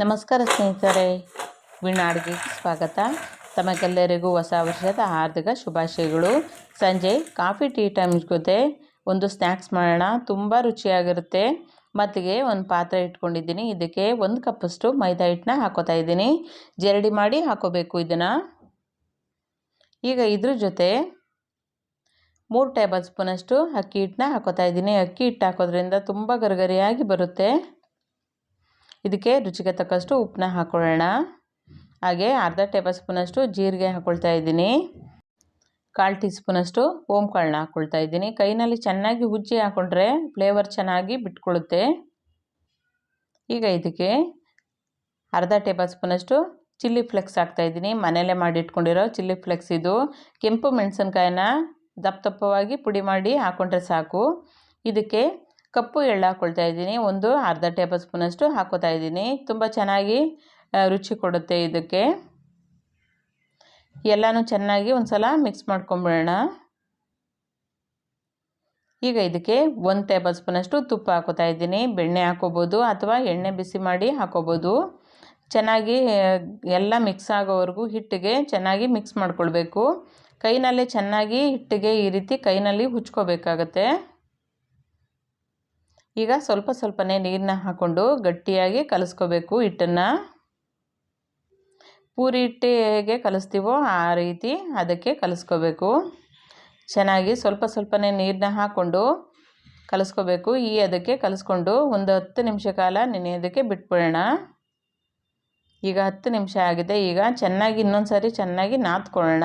ನಮಸ್ಕಾರ ಸ್ನೇಹಿತರೆ ವೀಣಾ ಅಡುಗೆಗೆ ಸ್ವಾಗತ. ತಮಗೆಲ್ಲರಿಗೂ ಹೊಸ ವರ್ಷದ ಹಾರ್ದಿಕ ಶುಭಾಶಯಗಳು. ಸಂಜೆ ಕಾಫಿ, ಟೀ ಟೈಮ್ ಜೊತೆ ಒಂದು ಸ್ನ್ಯಾಕ್ಸ್ ಮಾಡೋಣ. ತುಂಬ ರುಚಿಯಾಗಿರುತ್ತೆ. ಮತ್ತಿಗೆ ಒಂದು ಪಾತ್ರೆ ಇಟ್ಕೊಂಡಿದ್ದೀನಿ. ಇದಕ್ಕೆ ಒಂದು ಕಪ್ಪಷ್ಟು ಮೈದಾ ಹಿಟ್ಟನ್ನ ಹಾಕೋತಾ ಇದ್ದೀನಿ. ಜರಡಿ ಮಾಡಿ ಹಾಕೋಬೇಕು ಇದನ್ನು. ಈಗ ಇದ್ರ ಜೊತೆ ಮೂರು ಟೇಬಲ್ ಸ್ಪೂನಷ್ಟು ಅಕ್ಕಿ ಹಿಟ್ಟನ್ನ ಹಾಕೋತಾ ಇದ್ದೀನಿ. ಅಕ್ಕಿ ಹಿಟ್ಟು ಹಾಕೋದ್ರಿಂದ ತುಂಬ ಗರಿಗರಿಯಾಗಿ ಬರುತ್ತೆ. ಇದಕ್ಕೆ ರುಚಿಗೆ ತಕ್ಕಷ್ಟು ಉಪ್ಪನ್ನ ಹಾಕ್ಕೊಳ್ಳೋಣ ಹಾಗೆ ಅರ್ಧ ಟೇಬಲ್ ಸ್ಪೂನಷ್ಟು ಜೀರಿಗೆ ಹಾಕ್ಕೊಳ್ತಾ ಇದ್ದೀನಿ. ಕಾಲು ಟೀ ಸ್ಪೂನಷ್ಟು ಕಾಳನ್ನ ಹಾಕ್ಕೊಳ್ತಾ ಇದ್ದೀನಿ. ಕೈನಲ್ಲಿ ಚೆನ್ನಾಗಿ ಉಜ್ಜಿ ಹಾಕ್ಕೊಂಡ್ರೆ ಫ್ಲೇವರ್ ಚೆನ್ನಾಗಿ ಬಿಟ್ಕೊಳ್ಳುತ್ತೆ. ಈಗ ಇದಕ್ಕೆ ಅರ್ಧ ಟೇಬಲ್ ಸ್ಪೂನಷ್ಟು ಚಿಲ್ಲಿ ಫ್ಲೆಕ್ಸ್ ಹಾಕ್ತಾಯಿದ್ದೀನಿ ಮನೆಯಲ್ಲೇ ಮಾಡಿಟ್ಕೊಂಡಿರೋ ಚಿಲ್ಲಿ ಫ್ಲೆಕ್ಸ್ ಇದು. ಕೆಂಪು ಮೆಣಸಿನ್ಕಾಯನ್ನ ದಪ್ಪ ದಪ್ಪವಾಗಿ ಪುಡಿ ಮಾಡಿ ಹಾಕ್ಕೊಂಡ್ರೆ ಸಾಕು. ಇದಕ್ಕೆ ಕಪ್ಪು ಎಳ್ಳು ಹಾಕ್ಕೊಳ್ತಾ ಇದ್ದೀನಿ. ಒಂದು ಅರ್ಧ ಟೇಬಲ್ ಸ್ಪೂನಷ್ಟು ಹಾಕೋತಾ ಇದ್ದೀನಿ. ತುಂಬ ಚೆನ್ನಾಗಿ ರುಚಿ ಕೊಡುತ್ತೆ ಇದಕ್ಕೆ. ಎಲ್ಲನೂ ಚೆನ್ನಾಗಿ ಒಂದು ಸಲ ಮಿಕ್ಸ್ ಮಾಡ್ಕೊಂಬಿಡೋಣ. ಈಗ ಇದಕ್ಕೆ ಒಂದು ಟೇಬಲ್ ಸ್ಪೂನಷ್ಟು ತುಪ್ಪ ಹಾಕೋತಾ ಇದ್ದೀನಿ. ಬೆಣ್ಣೆ ಹಾಕೋಬೋದು ಅಥವಾ ಎಣ್ಣೆ ಬಿಸಿ ಮಾಡಿ ಹಾಕೋಬೋದು. ಚೆನ್ನಾಗಿ ಎಲ್ಲ ಮಿಕ್ಸ್ ಆಗೋವರೆಗೂ ಹಿಟ್ಟಿಗೆ ಚೆನ್ನಾಗಿ ಮಿಕ್ಸ್ ಮಾಡ್ಕೊಳ್ಬೇಕು. ಕೈನಲ್ಲಿ ಚೆನ್ನಾಗಿ ಹಿಟ್ಟಿಗೆ ಈ ರೀತಿ ಕೈನಲ್ಲಿ ಹುಚ್ಕೋಬೇಕಾಗತ್ತೆ. ಈಗ ಸ್ವಲ್ಪ ಸ್ವಲ್ಪನೇ ನೀರನ್ನ ಹಾಕ್ಕೊಂಡು ಗಟ್ಟಿಯಾಗಿ ಕಲಿಸ್ಕೋಬೇಕು ಹಿಟ್ಟನ್ನು. ಪೂರಿ ಹಿಟ್ಟು ಹೇಗೆ ಕಲಿಸ್ತೀವೋ ಆ ರೀತಿ ಅದಕ್ಕೆ ಕಲಿಸ್ಕೋಬೇಕು. ಚೆನ್ನಾಗಿ ಸ್ವಲ್ಪ ಸ್ವಲ್ಪನೇ ನೀರನ್ನ ಹಾಕ್ಕೊಂಡು ಕಲಿಸ್ಕೋಬೇಕು. ಈ ಅದಕ್ಕೆ ಕಲಿಸ್ಕೊಂಡು ಒಂದು ಹತ್ತು ನಿಮಿಷ ಕಾಲ ನೆನೆಯೋದಕ್ಕೆ ಬಿಟ್ಬಿಡೋಣ. ಈಗ ಹತ್ತು ನಿಮಿಷ ಆಗಿದೆ. ಈಗ ಚೆನ್ನಾಗಿ ಇನ್ನೊಂದು ಸಾರಿ ಚೆನ್ನಾಗಿ ನಾದ್ಕೊಳ್ಳೋಣ.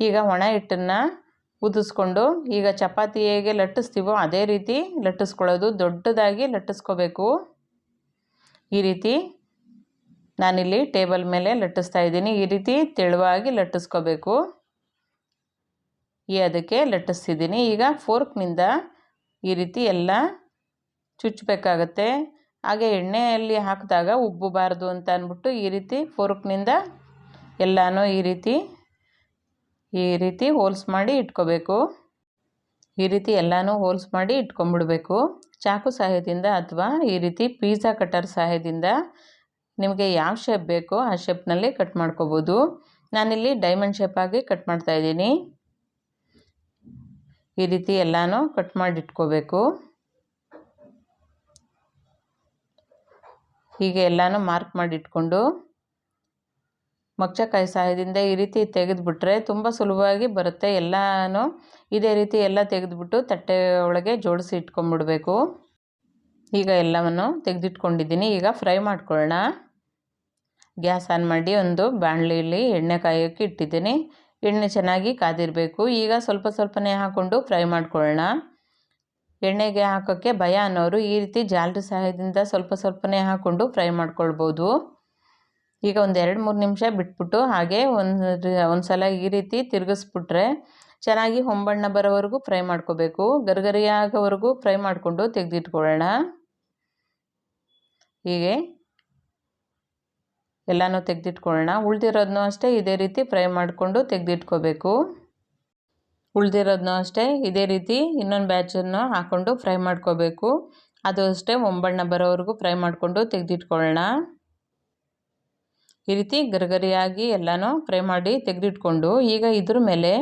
ಈಗ ಒಣ ಹಿಟ್ಟನ್ನು ಉದಿಸ್ಕೊಂಡು ಈಗ ಚಪಾತಿ ಹೇಗೆ ಲಟ್ಟಿಸ್ತೀವೋ ಅದೇ ರೀತಿ ಲಟ್ಟಿಸ್ಕೊಳ್ಳೋದು ದೊಡ್ಡದಾಗಿ ಲಟ್ಟಿಸ್ಕೋಬೇಕು. ಈ ರೀತಿ ನಾನಿಲ್ಲಿ ಟೇಬಲ್ ಮೇಲೆ ಲಟ್ಟಿಸ್ತಾ ಇದ್ದೀನಿ. ಈ ರೀತಿ ತೆಳುವಾಗಿ ಲಟ್ಟಿಸ್ಕೋಬೇಕು. ಈ ಅದಕ್ಕೆ ಲಟ್ಟಿಸ್ತಿದ್ದೀನಿ. ಈಗ ಫೋರ್ಕ್ನಿಂದ ಈ ರೀತಿ ಎಲ್ಲ ಚುಚ್ಚಬೇಕಾಗತ್ತೆ ಹಾಗೆ ಎಣ್ಣೆಯಲ್ಲಿ ಹಾಕಿದಾಗ ಉಬ್ಬಬಾರ್ದು ಅಂತ ಅಂದ್ಬಿಟ್ಟು ಈ ರೀತಿ ಫೋರ್ಕ್ನಿಂದ ಎಲ್ಲನೂ ಈ ರೀತಿ ಈ ರೀತಿ ಹೋಲ್ಸ್ ಮಾಡಿ ಇಟ್ಕೋಬೇಕು. ಈ ರೀತಿ ಎಲ್ಲನೂ ಹೋಲ್ಸ್ ಮಾಡಿ ಇಟ್ಕೊಂಡ್ಬಿಡ್ಬೇಕು. ಚಾಕು ಸಹಾಯದಿಂದ ಅಥವಾ ಈ ರೀತಿ ಪಿಜ್ಜಾ ಕಟರ್ ಸಹಾಯದಿಂದ ನಿಮಗೆ ಯಾವ ಶೇಪ್ ಬೇಕೋ ಆ ಶೇಪ್ನಲ್ಲಿ ಕಟ್ ಮಾಡ್ಕೋಬೋದು. ನಾನಿಲ್ಲಿ ಡೈಮಂಡ್ ಶೇಪಾಗಿ ಕಟ್ ಮಾಡ್ತಾಯಿದ್ದೀನಿ ಈ ರೀತಿ ಎಲ್ಲನೂ ಕಟ್ ಮಾಡಿ ಇಟ್ಕೋಬೇಕು. ಹೀಗೆ ಎಲ್ಲನೂ ಮಾರ್ಕ್ ಮಾಡಿ ಇಟ್ಕೊಂಡು ಮೊಗಚಕಾಯಿ ಸಹಾಯದಿಂದ ಈ ರೀತಿ ತೆಗೆದುಬಿಟ್ರೆ ತುಂಬ ಸುಲಭವಾಗಿ ಬರುತ್ತೆ. ಎಲ್ಲನೂ ಇದೇ ರೀತಿ ಎಲ್ಲ ತೆಗೆದುಬಿಟ್ಟು ತಟ್ಟೆ ಒಳಗೆ ಜೋಡಿಸಿ ಇಟ್ಕೊಂಡ್ಬಿಡ್ಬೇಕು. ಈಗ ಎಲ್ಲವನ್ನು ತೆಗೆದಿಟ್ಕೊಂಡಿದ್ದೀನಿ. ಈಗ ಫ್ರೈ ಮಾಡ್ಕೊಳ್ಳೋಣ. ಗ್ಯಾಸ್ ಆನ್ ಮಾಡಿ ಒಂದು ಬಾಣಲಿಯಲ್ಲಿ ಎಣ್ಣೆ ಕಾಯೋಕ್ಕೆ ಇಟ್ಟಿದ್ದೀನಿ. ಎಣ್ಣೆ ಚೆನ್ನಾಗಿ ಕಾದಿರಬೇಕು. ಈಗ ಸ್ವಲ್ಪ ಸ್ವಲ್ಪನೇ ಹಾಕ್ಕೊಂಡು ಫ್ರೈ ಮಾಡ್ಕೊಳ್ಳೋಣ. ಎಣ್ಣೆಗೆ ಹಾಕೋಕ್ಕೆ ಭಯ ಅನ್ನೋರು ಈ ರೀತಿ ಜಾಲರಿ ಸಹಾಯದಿಂದ ಸ್ವಲ್ಪ ಸ್ವಲ್ಪನೇ ಹಾಕ್ಕೊಂಡು ಫ್ರೈ ಮಾಡ್ಕೊಳ್ಬೋದು. ಈಗ ಒಂದು ಎರಡು ಮೂರು ನಿಮಿಷ ಬಿಟ್ಬಿಟ್ಟು ಹಾಗೆ ಒಂದು ಒಂದು ಸಲ ಈ ರೀತಿ ತಿರುಗಿಸ್ಬಿಟ್ರೆ ಚೆನ್ನಾಗಿ ಹೊಂಬಣ್ಣ ಬರೋವರೆಗೂ ಫ್ರೈ ಮಾಡ್ಕೋಬೇಕು. ಗರಿಗರಿಯಾಗೋವರೆಗೂ ಫ್ರೈ ಮಾಡಿಕೊಂಡು ತೆಗೆದಿಟ್ಕೊಳ್ಳೋಣ. ಹೀಗೆ ಎಲ್ಲನೂ ತೆಗೆದಿಟ್ಕೊಳ್ಳೋಣ. ಉಳ್ದಿರೋದನ್ನೂ ಅಷ್ಟೇ ಇದೇ ರೀತಿ ಫ್ರೈ ಮಾಡಿಕೊಂಡು ತೆಗೆದಿಟ್ಕೋಬೇಕು. ಉಳ್ದಿರೋದನ್ನೂ ಅಷ್ಟೇ ಇದೇ ರೀತಿ ಇನ್ನೊಂದು ಬ್ಯಾಚನ್ನು ಹಾಕ್ಕೊಂಡು ಫ್ರೈ ಮಾಡ್ಕೋಬೇಕು. ಅದು ಅಷ್ಟೇ ಒಂಬಣ್ಣ ಬರೋವರೆಗೂ ಫ್ರೈ ಮಾಡಿಕೊಂಡು ತೆಗೆದಿಟ್ಕೊಳ್ಳೋಣ. ಈ ರೀತಿ ಗರಿಗರಿಯಾಗಿ ಎಲ್ಲನೂ ಫ್ರೈ ಮಾಡಿ ತೆಗೆದಿಟ್ಕೊಂಡು ಈಗ ಇದ್ರ ಮೇಲೆ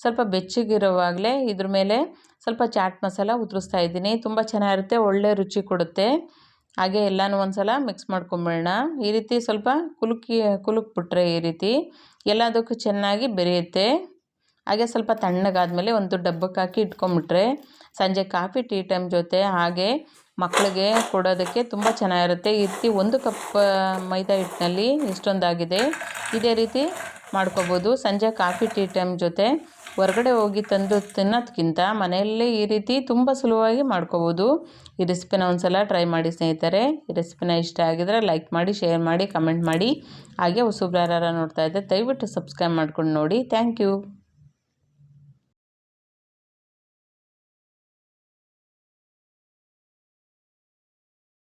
ಸ್ವಲ್ಪ ಬೆಚ್ಚಗಿರುವಾಗಲೇ ಇದ್ರ ಮೇಲೆ ಸ್ವಲ್ಪ ಚಾಟ್ ಮಸಾಲ ಉದುರಿಸ್ತಾ ಇದ್ದೀನಿ. ತುಂಬ ಚೆನ್ನಾಗಿರುತ್ತೆ, ಒಳ್ಳೆ ರುಚಿ ಕೊಡುತ್ತೆ. ಹಾಗೆ ಎಲ್ಲನೂ ಒಂದು ಸಲ ಮಿಕ್ಸ್ ಮಾಡ್ಕೊಂಬಿಡೋಣ. ಈ ರೀತಿ ಸ್ವಲ್ಪ ಕುಲುಕಿ ಕುಲುಕ್ಬಿಟ್ರೆ ಈ ರೀತಿ ಎಲ್ಲದಕ್ಕೂ ಚೆನ್ನಾಗಿ ಬೆರೆಯುತ್ತೆ. ಹಾಗೆ ಸ್ವಲ್ಪ ತಣ್ಣಗಾದಮೇಲೆ ಒಂದು ಡಬ್ಬಕ್ಕೆ ಹಾಕಿ ಇಟ್ಕೊಂಬಿಟ್ರೆ ಸಂಜೆ ಕಾಫಿ, ಟೀ ಟೈಮ್ ಜೊತೆ ಹಾಗೆ ಮಕ್ಕಳಿಗೆ ಕೊಡೋದಕ್ಕೆ ತುಂಬ ಚೆನ್ನಾಗಿರುತ್ತೆ. ಈ ರೀತಿ ಒಂದು ಕಪ್ ಮೈದಾ ಹಿಟ್ಟಿನಲ್ಲಿ ಇಷ್ಟೊಂದಾಗಿದೆ. ಇದೇ ರೀತಿ ಮಾಡ್ಕೋಬೋದು. ಸಂಜೆ ಕಾಫಿ, ಟೀ ಟೈಮ್ ಜೊತೆ ಹೊರಗಡೆ ಹೋಗಿ ತಂದು ತಿನ್ನೋದಕ್ಕಿಂತ ಮನೆಯಲ್ಲೇ ಈ ರೀತಿ ತುಂಬ ಸುಲಭವಾಗಿ ಮಾಡ್ಕೋಬೋದು. ಈ ರೆಸಿಪಿನ ಒಂದು ಸಲ ಟ್ರೈ ಮಾಡಿ ಸ್ನೇಹಿತರೆ. ಈ ರೆಸಿಪಿನ ಇಷ್ಟ ಆಗಿದರೆ ಲೈಕ್ ಮಾಡಿ, ಶೇರ್ ಮಾಡಿ, ಕಮೆಂಟ್ ಮಾಡಿ. ಹಾಗೆ ಹೊಸಬ್ರಾರ ನೋಡ್ತಾ ಇದ್ದೆ ದಯವಿಟ್ಟು ಸಬ್ಸ್ಕ್ರೈಬ್ ಮಾಡ್ಕೊಂಡು ನೋಡಿ. Thank you.